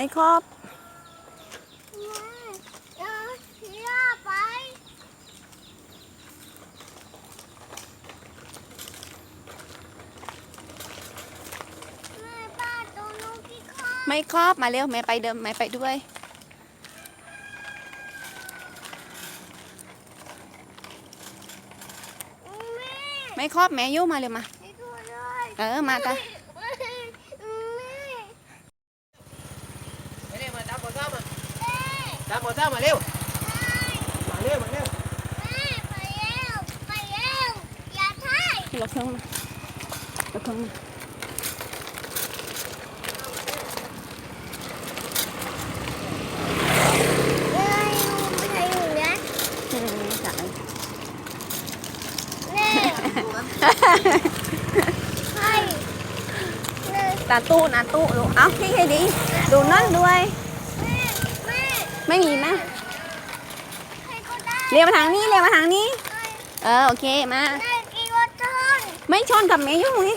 ไม่ครอบเออพี่ย่าไปแม่ป้าตัวนู้นพี่ข้าไม่ครอบมาเร็วแม่ไปเดิมแม่ไปด้วยแม่ไม่ครอบแม่อยุ่มาเร็วมาให้ตัวด้วยเออมาจ้ะแม่มา Ra một sao mà leo. Mà leo mà leo. Lột không Lột dạ không Tà tu nà không. đúng không? Thích hay đi? Đúng nát đuôi. ไม่มีไหมใครก็ได้เรียวมาทางนี้เรียวมาทางนี้ เออโอเคมาแม่กี่วัตถุนไม่ชนกับแม่ยุ่งนี่